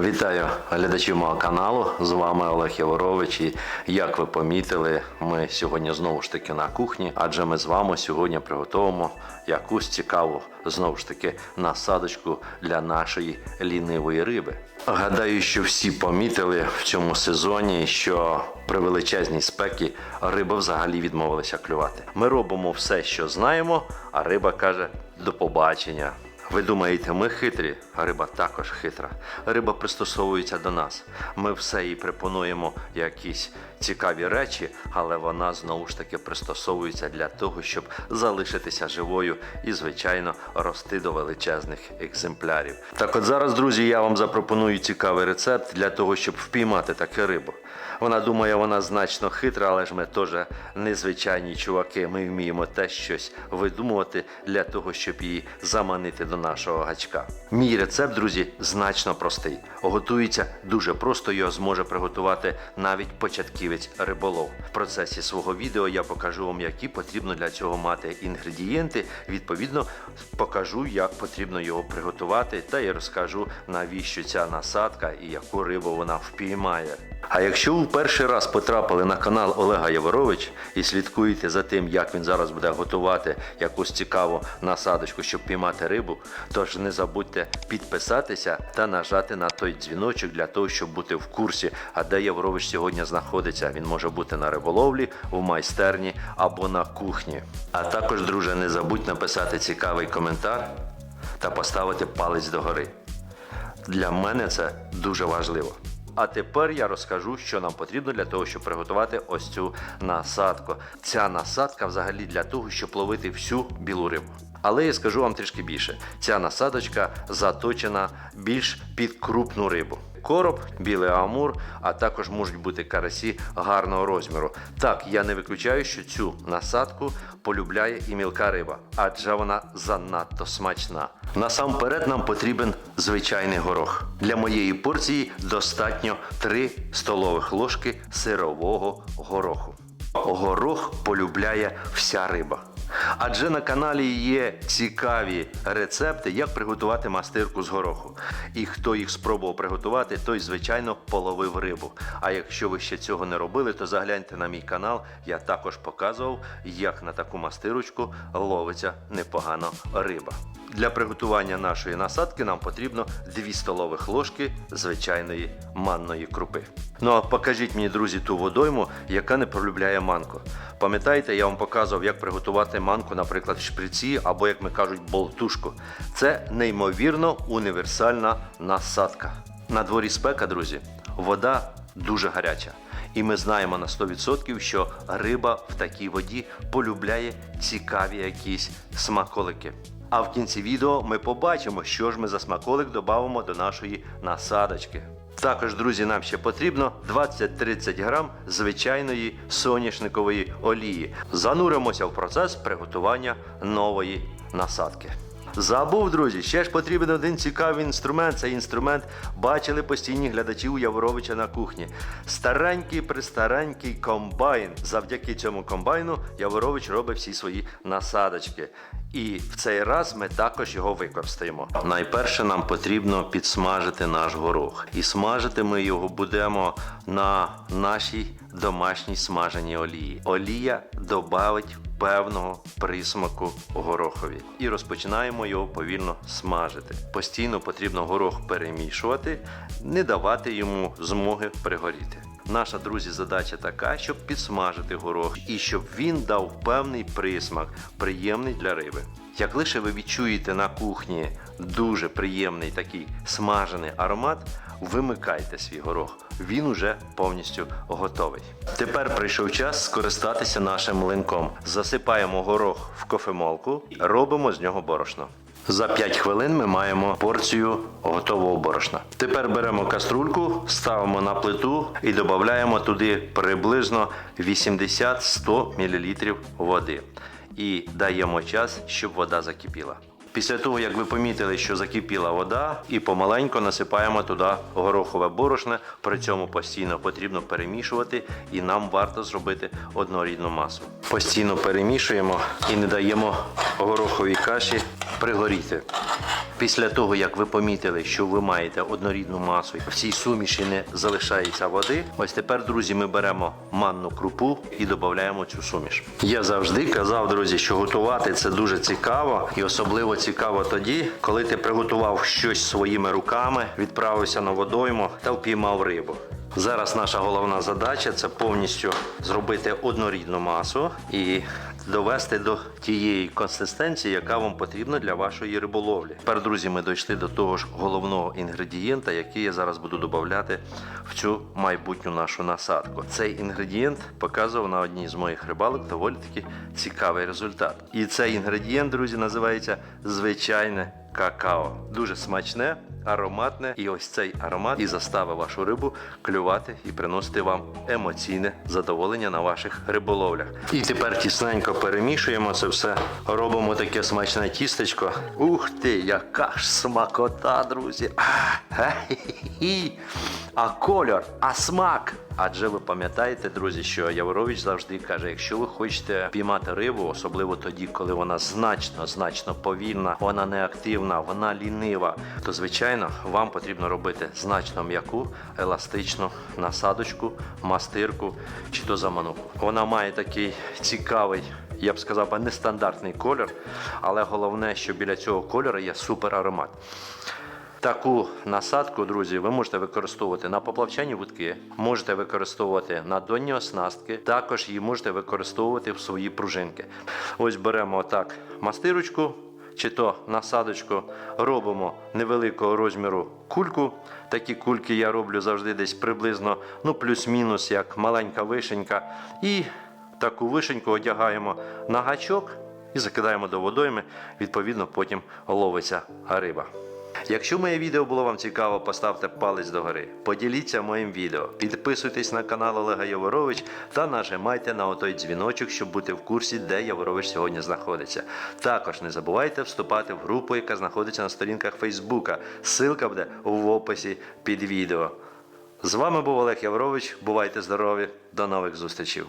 Вітаю глядачів мого каналу. З вами Олег Яворович. І як ви помітили, ми сьогодні знову ж таки на кухні, адже ми з вами сьогодні приготуємо якусь цікаву знову ж таки насадочку для нашої лінивої риби. Гадаю, що всі помітили в цьому сезоні, що при величезній спекі риба взагалі відмовилася клювати. Ми робимо все, що знаємо, а риба каже до побачення. Ви думаєте, ми хитрі, риба також хитра. Риба пристосовується до нас. Ми все їй пропонуємо якісь цікаві речі, але вона знову ж таки пристосовується для того, щоб залишитися живою і, звичайно, рости до величезних екземплярів. Так от зараз, друзі, я вам запропоную цікавий рецепт для того, щоб впіймати таку рибу. Вона думає, вона значно хитра, але ж ми теж незвичайні чуваки. Ми вміємо те щось видумувати для того, щоб її заманити до нашого гачка. Мій рецепт, друзі, значно простий. Готується дуже просто, його зможе приготувати навіть початківець риболов. В процесі свого відео я покажу вам, які потрібно для цього мати інгредієнти. Відповідно, покажу, як потрібно його приготувати, та й розкажу, навіщо ця насадка і яку рибу вона впіймає. А якщо ви перший раз потрапили на канал Олега Яворович і слідкуєте за тим, як він зараз буде готувати якусь цікаву насадочку, щоб піймати рибу, тож не забудьте підписатися та нажати на той дзвіночок для того, щоб бути в курсі, а де Яворович сьогодні знаходиться. Він може бути на риболовлі, в майстерні або на кухні. А також, друже, не забудь написати цікавий коментар та поставити палець догори. Для мене це дуже важливо. А тепер я розкажу, що нам потрібно для того, щоб приготувати ось цю насадку. Ця насадка взагалі для того, щоб ловити всю білу рибу. Але я скажу вам трішки більше. Ця насадочка заточена більш під крупну рибу. Короб, білий амур, а також можуть бути карасі гарного розміру. Так, я не виключаю, що цю насадку полюбляє і мілка риба, адже вона занадто смачна. Насамперед нам потрібен звичайний горох. Для моєї порції достатньо 3 столових ложки сирового гороху. Горох полюбляє вся риба. Адже на каналі є цікаві рецепти, як приготувати мастирку з гороху. І хто їх спробував приготувати, той, звичайно, половив рибу. А якщо ви ще цього не робили, то загляньте на мій канал. Я також показував, як на таку мастирочку ловиться непогано риба. Для приготування нашої насадки нам потрібно 2 столових ложки звичайної манної крупи. Ну а покажіть мені, друзі, ту водойму, яка не полюбляє манку. Пам'ятаєте, я вам показував, як приготувати манку, наприклад, в шприці або, як ми кажуть, болтушку. Це неймовірно універсальна насадка. На дворі спека, друзі, вода дуже гаряча. І ми знаємо на 100%, що риба в такій воді полюбляє цікаві якісь смаколики. А в кінці відео ми побачимо, що ж ми за смаколик додамо до нашої насадочки. Також, друзі, нам ще потрібно 20-30 грам звичайної соняшникової олії. Зануримося в процес приготування нової насадки. Забув, друзі, ще ж потрібен один цікавий інструмент. Цей інструмент бачили постійні глядачі у Яворовича на кухні. Старенький пристаренький комбайн. Завдяки цьому комбайну Яворович робить всі свої насадочки. І в цей раз ми також його використаємо. Найперше нам потрібно підсмажити наш горох. І смажити ми його будемо на нашій домашній смаженій олії. Олія додавить певного присмаку горохові. І розпочинаємо його повільно смажити. Постійно потрібно горох перемішувати, не давати йому змоги пригоріти. Наша друзі, задача така, щоб підсмажити горох і щоб він дав певний присмак, приємний для риби. Як лише ви відчуєте на кухні дуже приємний такий смажений аромат, вимикайте свій горох. Він уже повністю готовий. Тепер прийшов час скористатися нашим млинком. Засипаємо горох в кофемолку, робимо з нього борошно. За 5 хвилин ми маємо порцію готового борошна. Тепер беремо каструльку, ставимо на плиту і додаємо туди приблизно 80-100 мл води. І даємо час, щоб вода закипіла. Після того, як ви помітили, що закипіла вода, і помаленько насипаємо туди горохове борошне. При цьому постійно потрібно перемішувати, і нам варто зробити однорідну масу. Постійно перемішуємо і не даємо гороховій каші пригоріти. Після того, як ви помітили, що ви маєте однорідну масу, в цій суміші не залишається води. Ось тепер, друзі, ми беремо манну крупу і додаємо цю суміш. Я завжди казав, друзі, що готувати це дуже цікаво, і особливо цікаво тоді, коли ти приготував щось своїми руками, відправився на водойму та впіймав рибу. Зараз наша головна задача це повністю зробити однорідну масу і довести до тієї консистенції, яка вам потрібна для вашої риболовлі. Тепер, друзі, ми дійшли до того ж головного інгредієнта, який я зараз буду додати в цю майбутню нашу насадку. Цей інгредієнт показував на одній з моїх рибалок доволі таки цікавий результат. І цей інгредієнт, друзі, називається звичайне какао. Дуже смачне, ароматне, і ось цей аромат і заставить вашу рибу клювати і приносити вам емоційне задоволення на ваших риболовлях. І тепер тісненько перемішуємо це все. Робимо таке смачне тістечко. Ух ти, яка ж смакота, друзі! А, кольор, а смак. Адже ви пам'ятаєте, друзі, що Яворович завжди каже: якщо ви хочете піймати рибу, особливо тоді, коли вона значно, значно повільна, вона неактивна, вона лінива, то звичайно вам потрібно робити значно м'яку, еластичну насадочку, мастирку чи то замануку. Вона має такий цікавий. Я б сказав, нестандартний кольор, але головне, що біля цього кольору є супер аромат. Таку насадку, друзі, ви можете використовувати на поплавчані вудки, можете використовувати на донні оснастки, також її можете використовувати в свої пружинки. Ось беремо отак мастирочку чи то насадочку, робимо невеликого розміру кульку. Такі кульки я роблю завжди десь приблизно ну, плюс-мінус, як маленька вишенька. І таку вишеньку одягаємо на гачок і закидаємо до водойми. Відповідно, потім ловиться риба. Якщо моє відео було вам цікаво, поставте палець догори. Поділіться моїм відео, підписуйтесь на канал Олега Яворович та нажимайте на отой дзвіночок, щоб бути в курсі, де Яворович сьогодні знаходиться. Також не забувайте вступати в групу, яка знаходиться на сторінках Фейсбука. Ссылка буде в описі під відео. З вами був Олег Яворович. Бувайте здорові, до нових зустрічей.